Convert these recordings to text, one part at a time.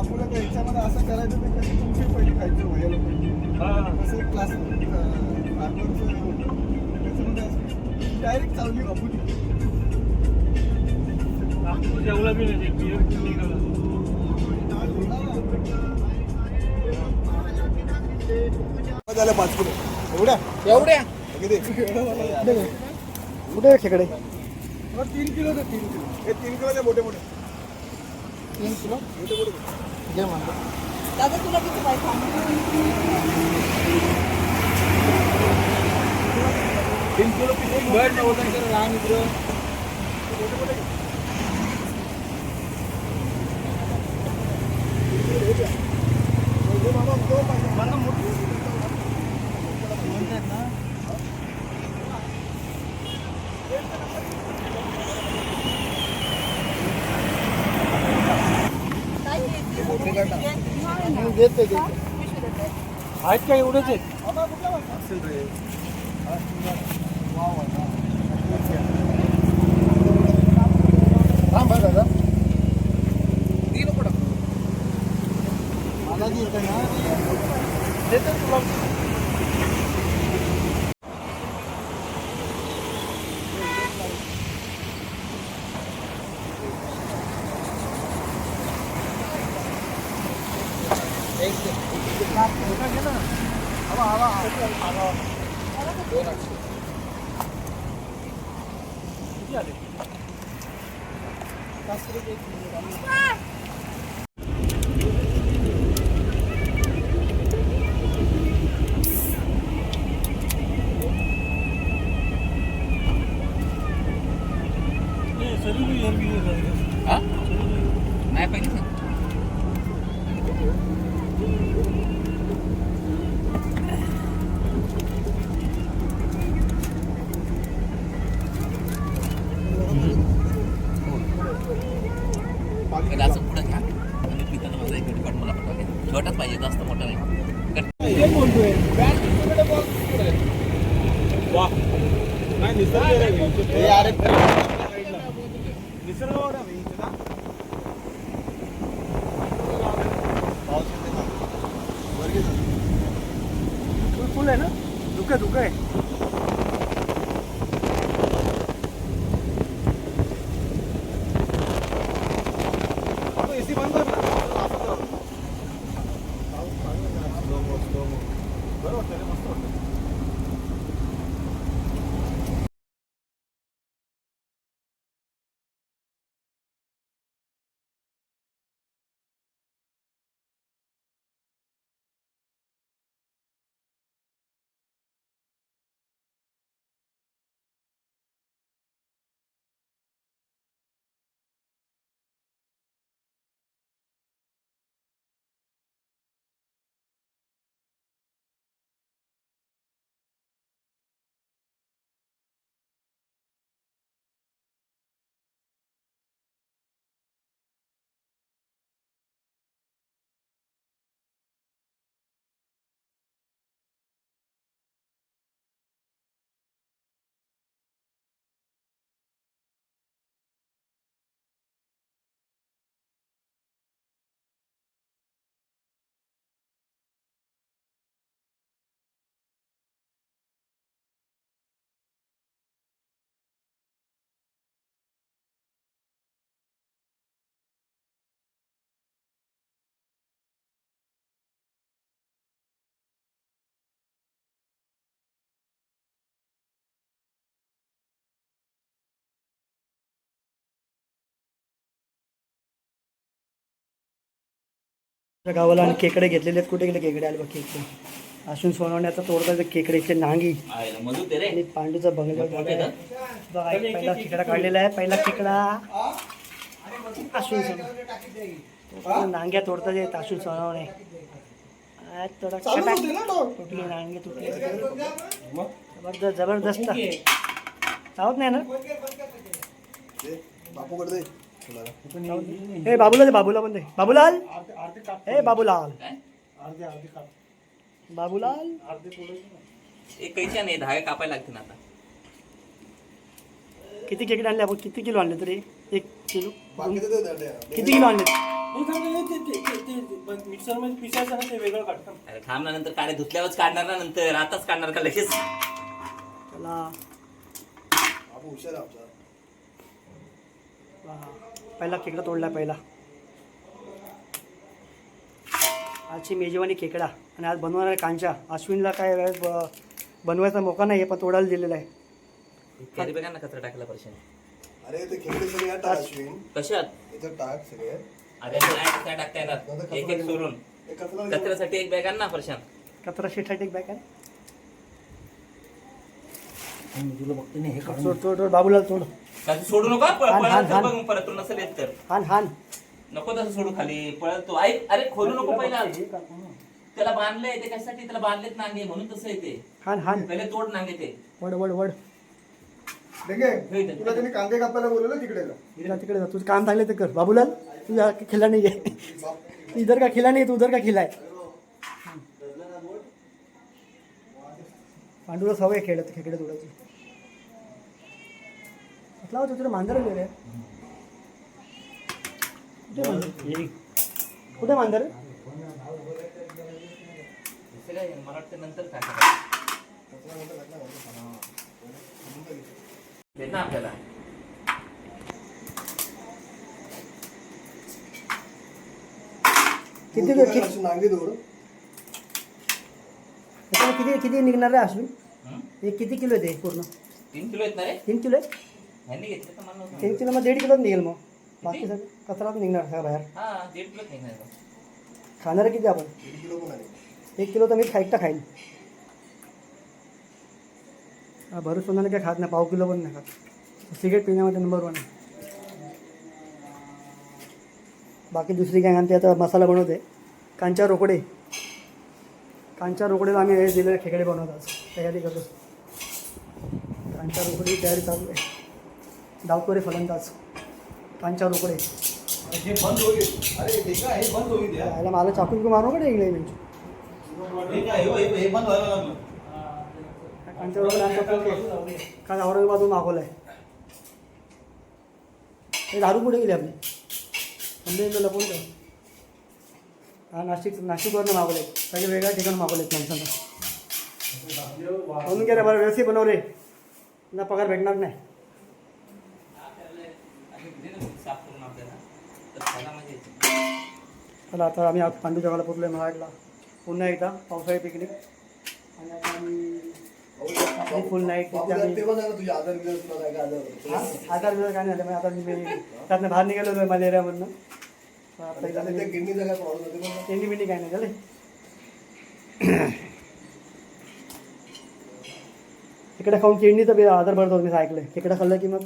बापूला त्या ह्याच्यामध्ये असं करायचं ते कशी तुमची पहिली खायची वया लोकांची असं क्लास त्याच्यामध्ये डायरेक्ट चावली बापू जेवला बी नाही झालं पाच किलो एवढ्या? एवढ्या? कुठे खेकडे? तीन किलो ते तीन किलो. हे तीन किलोचे मोठे मोठे तीन किलो घे म्हणतो दादा तुला किती पाहिजे तीन किलो नव्हतं लहान मित्र देते देते आहेत का एवढेच आहेत असेल रे थांब बरं दादा ती नको टाकू. मला जी येते ना देते तुला किती आले ए, सरी बी हे बी आहे. हा नाही पाहिजे सांग पहिला असं पुढं घ्या आणि पिताना माझा एक गडीपाट मला पटवा घ्या छोटाच पाहिजे जास्त मोठा नाही तेच बोलतोय वा नाही निसर्ग आहे रे. हे अरे निसर्ग वाडा आहे इथे ना. पाऊस येते ना. वर घे जरा. फुल फुल आहे ना धुकं धुकं आहे बापू, AC बंद कर ना. Slow mo, slow mo. बरं वाटतं रे, गावाला आणि खेकडे घेतलेले आहेत. कुठे गेले खेकडे आले बघ खेकडे असून सोनवण्याचा तोडता ते खेकडेचे नांगी. मजूर दे रे. आणि पांडूचा बंगला बघा. पहिला खेकडा काढलेला आहे. पहिला खेकडा. असून सोनवणे नांग्या तोडतात येत असून सोनवणे. तुटली नांगे तुटली जबरदस्त. जबरदस्त चावत नाही ना? ए बाबूला दे बाबूला पण दे. बाबूलाल? ए बाबूलाल. बाबूलाल? एक नाही धागे कापायला लागतील आता. किती खेकडे आणले आपण? किती किलो आणले तरी? एक किलो. किती किलो आणले? हे थांब, हे ते- ते- ते- ते- ते- मिक्सरमध्ये पिसायचं ना ते वेगळं काढ. थांब. अरे थांब ना नंतर काढे. धुतल्यावरच काढणार ना नंतर आताच काढणार का लगेच? बाबू हुशार आमचा. हा, पहिला खेकडा तोडला पहिला. आजची मेजवानी खेकडा. आणि आज बनवणारा कांचा अश्विनला काय वेळेस बनवायचा मोका नाही आहे पण तोडायला दिलेला आहे. कॅरी कचरा टाकला पर्शन अरे ते खेकडे सगळे यात टाक अश्विन. कशात? याच्यात टाक सगळे. अरे नाही काय टाकता येणार एक एक सोडून. हे कचरा कचऱ्यासाठी एक बॅग आण ना पर्शन कचरा शेठाटी एक बॅग आहे तुला बघते नाही हे बाबूलाल तोड. का तू सोडू नका हाण, पळत हाण, तर हाण. बघ मग परत तू नसेल येत तर. हान हान. नको तसं सोडू खाली पळत तू. ऐक अरे खोलू नको पहिला. त्याला बांधलंय ते कशासाठी त्याला बांधलेत नांगे म्हणून तसं येते हान हान. पहिले तोड नांगे ते. वड वड वड. तुला त्यांनी कांदे कापायला बोलवलं तिकडे तिकडे तिकडे जा. तुझं काम चांगलं ते कर. बाबूलाल तुझा खिला नाही आहे. तू इधर का खिला नाही तू उधर का खिला आहे पांडूला सवय आहे खेळत खेकडे तोडायची. कुठला होता तुला मांजर रे कुठे मांजर? कुठे मांजर? दुसरं काय, मला वाटतं नंतर काय करायचं. दे ना आपल्याला किती नांगी दोड किती किती निघणार आहे अश्विन? हं? किती किलो आहे ते पूर्ण? तीन किलो येत ना रे? तीन किलो आहे? तीन किलो मग दीड किलोच निघेल मग. बाकी सगळं कचराच निघणार सगळं बाहेर. हा खाणार किती आपण? एक किलो तर मी खाईट खाईन. हा भरू सोनाने काय खात नाही पाव किलो पण नाही खात. सिगरेट पिण्यामध्ये नंबर वन आहे. बाकी दुसरी काय आमची आता मसाला बनवते. कांच्या रोकडे. कांच्या रोकडेला आम्ही हे दिलेले खेकडे बनवतो आज तयारी करतो. कांच्या रोकडी तयारी चालू आहे. डावकोरे फलंदाज. कांच्या रोकडे हे बंद होईल अरे हे काय? हे बंद होईल या याला मला चाकून मारू कडे इंग्लिश म्हणजे हे काय? बंद व्हायला लागलं. कांच्या रोकडे आमचा काल औरंगाबादून मागवलं आहे हे दारू कुठे गेली आपली? आंबे लपून ठेव. हा नाशिक नाशिकवरनं मागवले सगळे वेगळ्या ठिकाणी मागवले माणसांना. म्हणून गेले बरं व्यवस्थित बनव रे ना पगार भेटणार नाही. चला आता आम्ही आज पांडू जगाला पोचलो आहे महाडला. पुन्हा एकदा पावसाळी पिकनिक आणि आता आम्ही फुल नाईट आजार बिजार काय झालं आता मी त्यातनं बाहेर निघालो होतो मलेरियामधनं. तर आता एकदा आणि त्या किडनीचा काय नाही झाले. खेकडा खाऊन किडनीचा आजार भरतो मी ऐकलंय. खेकडा खाल्लं की मग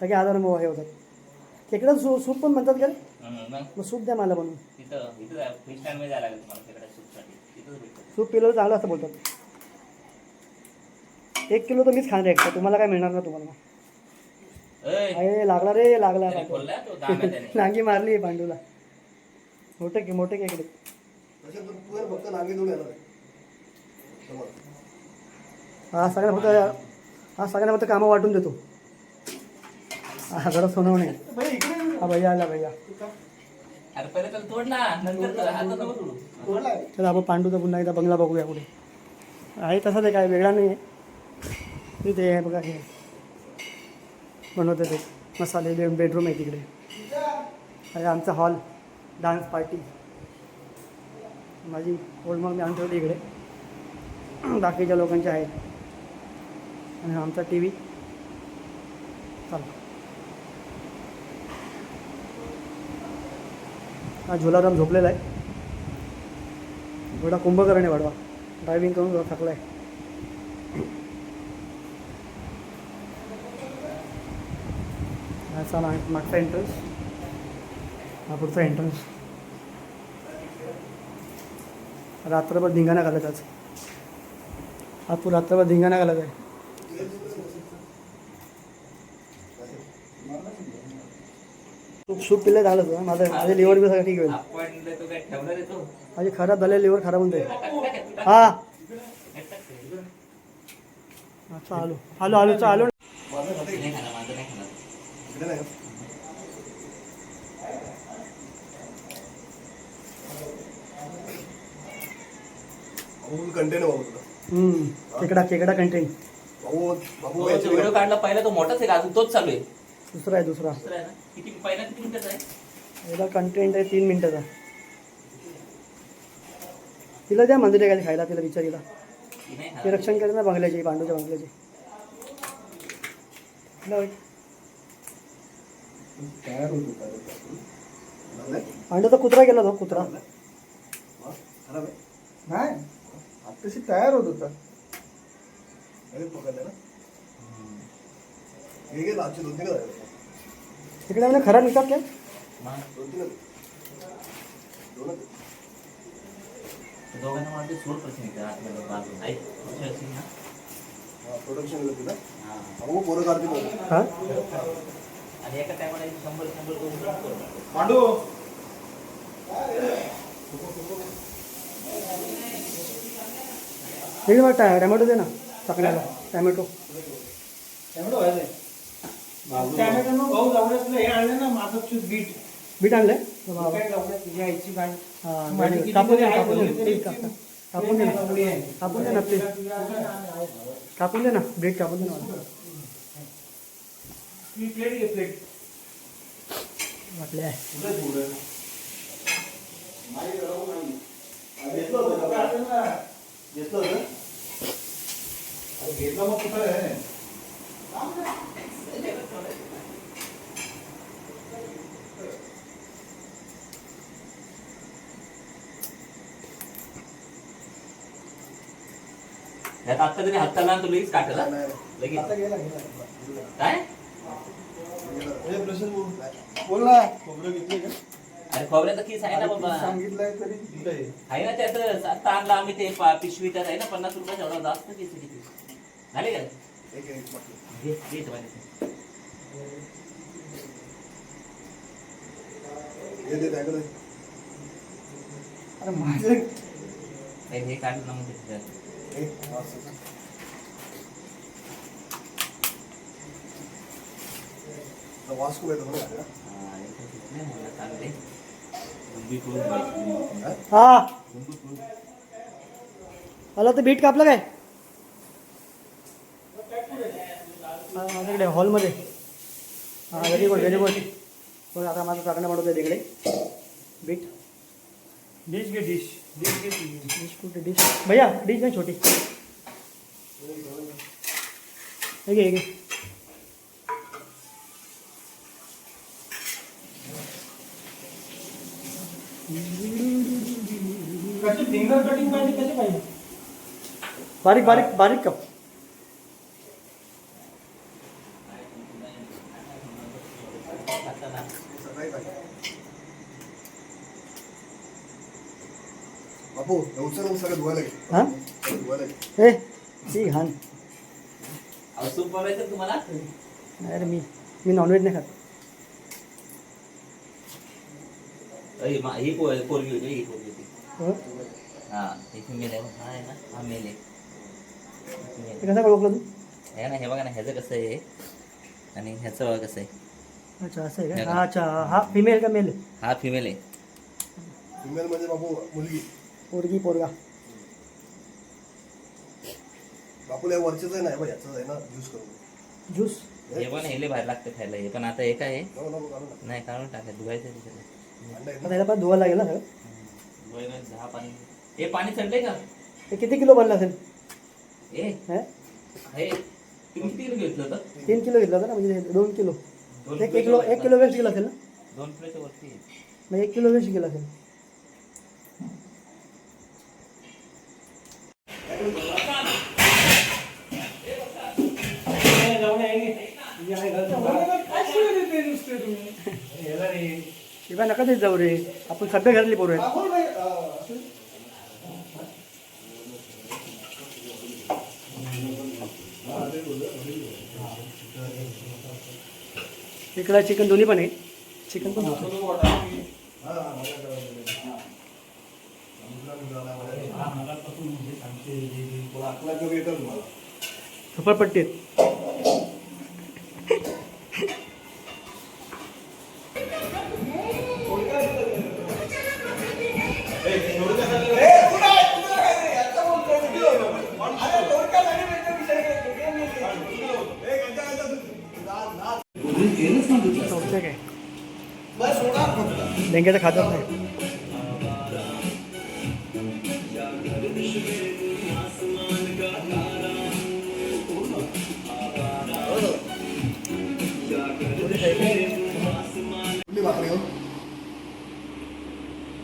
सगळे आजार मग हे होतात. खेकडा सू सूप पण म्हणतात का रे? मग? मग सूप द्या मला बनवून तिथं इथं जाय फ्री स्टँडमध्ये जायला लागेल तुम्हाला तिकडे सूपसाठी तिथंच भेटतं. सूप पिलं तर चांगलं असं बोलतात. एक किलो तर मीच खाणार आहे एकटा तुम्हाला काय मिळणार ना तुम्हाला? ऐ, अरे लागला रे लागला. त्याने खोलला तो दांगा त्याने. नांगी मारली पांडूला मोठे की मोठे खेकडे तसे तू तू यार फक्त नांगी दोड येणार आहे. समज. हा सगळ्यांना फक्त हा सगळ्यांना फक्त कामं वाटून देतो. हा जरा सोनवणे हा भैया आला भैया. तर आपण पांडूचा पुन्हा एकदा बंगला बघूया पुढे. आहे तसा ते काय वेगळा नाही आहे तिथे हे बघा हे. बनवते ते. मसाले बेडरूम आहे तिकडे. आहे आमचा हॉल डान्स पार्टी. माझी ओल्ड मग मी आणून ठेवली इकडे. बाकीच्या लोकांच्या आहेत. आणि आमचा टी व्ही चाल हा झुलाराम झोपलेला आहे. एवढा कुंभकर्ण आहे वाढवा. ड्रायव्हिंग करून थकला आहे असा मागचा एंट्रन्स हा पुढचा एंट्रन्स रात्रभर धिंगाणा घालत आज. हा तू रात्रभर धिंगाणा घालत आहे. सूप पिल्ले झालं तुला माझं माझे लिव्हर बी सगळं ठीक होईल. माझे खराब झाले लिव्हर खराब होऊन जाईल. हा. चालू. आलो आलो चालू. कंटेंट केकडा केकडा कंटेंट बाबू. बाबू व्हिडिओ काढला पहिला तो मोठाच आहे अजून तोच चालू आहे. दुसरा आहे दुसरा. दुसरा आहे ना? किती पहिला किती मिनिटाचा आहे? याचा कंटेंट आहे तीन मिनिटाचा. तिला द्या मंदिर काय खायला तिला विचारीला नाही ते? रक्षण करेल ना बंगल्याचे पांडूच्या बंगल्याचे. तिला. तयार होत होता पांडूचा कुत्रा गेला तो कुत्रा. खराब आहे. नाही आत्ताशी तयार होत होता. अरे पकडलं ना. घे आजचे दोन झाले तिकडे म्हणजे खराब निघतात काय? दोन दोनच. दोघांना मला ते सोड प्रश्न ऐक असेल ना? प्रोडक्शन होती ना? हा. भाऊ पोरं काढते हा? आणि एका टायमाला शंभर शंभर दोन करू. पांडू! हे टॅमॅटो दे ना टाकण्याला टॅमॅटो. टॅमॅटो मग भाऊ हे आणलं ना माझं बीट. बीट आणलंय? काय तुझ्या आईची हा, माझी कापून दे कापून कापून ना एवढी आहे. कापून दे ना प्लीज. कापून दे ना ब्रेड कापून दे ना. प्लेट घे प्लेट. वाटले आहे घेतलं होतं का? घेतलं होतं. अरे घेतलं मग कुठं आहे? ह्यात आता तरी हात चालला तो लगेच काटला काय? बोल. ना. खोबरं घेतली का? अरे खोबऱ्याचा किस आहे ना बाबा. सांगितलंय तरी आहे. ना त्याचं आता आणलं आम्ही ते पा- पिशवी त्यात आहे ना पन्नास रुपयाचा एवढा जास्त किस किती? झाले का? एक एक बाकी. घे घे इथं माझ्याकडे. हे दे त्याकडे अरे माझं हे हे काढलं ना मग ते त्याच्यात. हे, असं. तर वास खूप येतो बघा हा? हा, हे पण घेतलंय मला चांगले. गुंबी करून घ्यायची. हा? हा गुंबी करून. मला तर बीट कापलं काय माझ्याकडे हॉलमध्ये हाँ व्हेरी गुड व्हेरी गुड बघ आता माझं चाकणं बनवतं तिकडे बीट डिश घे डिश डिश डिश कुठे डिश भैया डिश नाही छोटी घे घे फिंगर कटिंग पाहिजे कशी पाहिजे बारीक बारीक बारीक कप घाण अहो, सूप बनवायचं तुम्हाला? नाही रे मी मी नॉनव्हेज नाही खात. ही पोरगी होती ही पोरगी होती. हो? हा ही फिमेल आहे हा आहे ना हा मेल. आहे. कसं ओळखलं तू? हे ना हे बघा ना ह्याचं कसं आहे? आणि ह्याचं बघा कसं आहे? अच्छा असं आहे का? हा अच्छा हा फिमेल का मेल हा फिमेल आहे. फिमेल म्हणजे बापू मुलगी. पोरगी पोरगा. बापूला या वरचेच आहे ना हे याचं आहे ना यूज करून. ज्यूस हे पण हे लय भारी लागतं खायला. हे पण आता हे काय आहे? नको नको काढू ना नाही काढून टाकाय धुवायचं आहे त्याच्यात. अंडा आहे आता ना याला पण धुवायला लागेल ना सगळं. धुवायला दहा पाणी. हे पाणी चढलंय का? हे किती किलो बनलं असेल? हे? हे? हे तुम्ही किती किलो घेतलं होतं? तीन किलो घेतलं होतं ना म्हणजे हे दोन किलो. एक एक किलो एक किलो वेस्ट गेला असेल ना? दोन किलोच्या वरती आहे. मग एक किलो वेस्ट गेला असेल. शिवाय नका देत जाऊ रे? आपण सभ्य घरातली पोरं आहेत. इकडं चिकन दोन्ही पण आहे चिकन पण होतं. डेंग्याचं खातच नाही. भाकरी हो?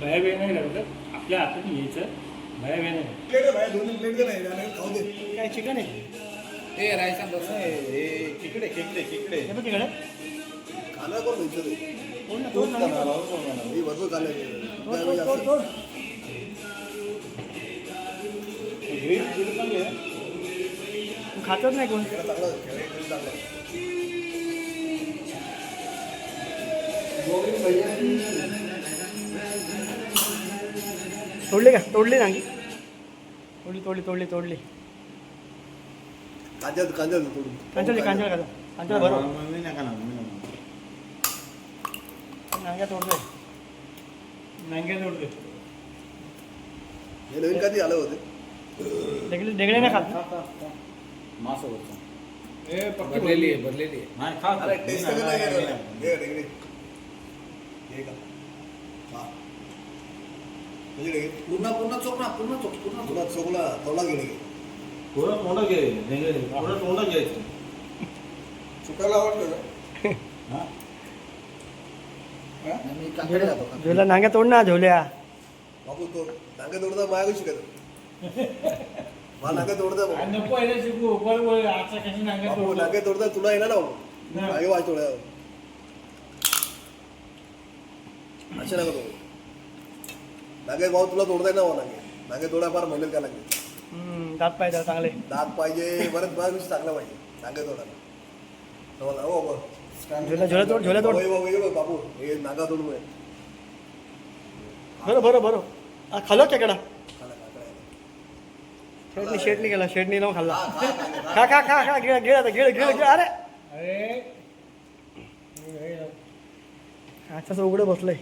बाया वेळ नाही लागत आपल्या हातात घ्यायचं. बाया वेळ नाही काय चिकन आहे? हे रायसा बस हे खेकडे खेकडे खेकडे हे बघ तिकडे. खाना कोण द्यायचं ते कोण ना तोच तोड तू खातच नाही कोण. चांगलं खेळ चांगलं तोडली का? तोडली नांगी. तोडली तोडली तोडली तोडली. कांद्यात कांद्यात तोडून. कांचल कांचल कांचल बरोबर. नांग्या तोडतोय नांग्या जोडते हे नवीन कधी आलं होते डेगडे डेगडे नाही खात भरलेली आहे भरलेली आहे अरे टेस्ट कधी नाही केलं हे डेगडे हे का हा म्हणजे डेगडे पूर्ण पूर्ण चोक ना पूर्ण चोक पूर्ण तुला चोकला तोला गेले पूर्ण तोंड घे पूर्ण तोंड घ्यायचं चुकायला आवडतं का मी काकडे जातो का झोल्या नांग्या तोड ना झोल्या. बापू तो नांगे तोडता माझ्या शिकत मला नांगे तोडता बाबू. नको शिकू आता कशी. नांगे तोडता तुला येणार ना बाबू. नाही. मागे वाच थोड्या असे नका तोडू. नागे भाऊ तुला तोडता येणार भाऊ नांगे. नांगे तोडा फार करायला लागते हम्म, दात पाहिजे चांगले. दात पाहिजे बरंच बरं चांगलं पाहिजे? नांगे तोडायला समजला हो बाबा. झोल्या झोल्या तोड बाबू, हे नागा बरं बरं बरं. खेकडा? खाला. शेटनी शेटनी गेला शेटनी लावून खाल्ला. खा, खा, खा, खा. गिळ गिळ गिळ गिळ गिळ. अरे! अच्छा उघडं बसलंय.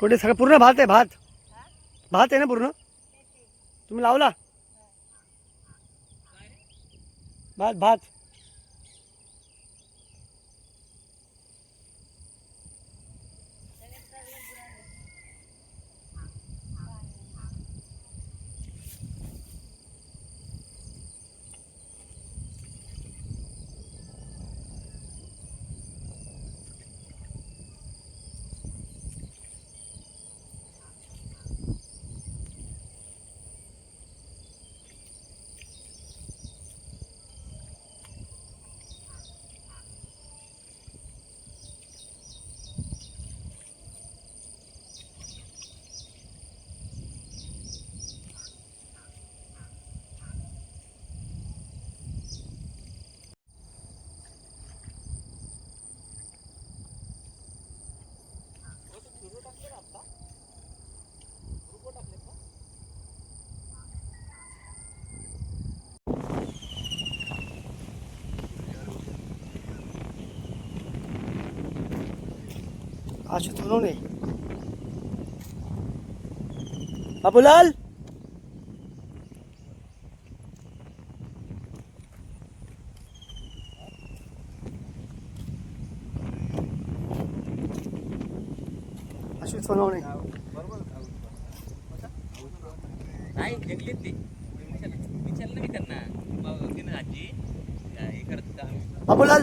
कुठे सगळं पूर्ण भात आहे भात. भात आहे ना पूर्ण? तुम्ही लावला? भात भात. आशु सोनवणे बाबूलाल आशु सोनवणे नाही जंगलीत ते. विचारलं मी त्यांना. आजी हे करत. बाबूलाल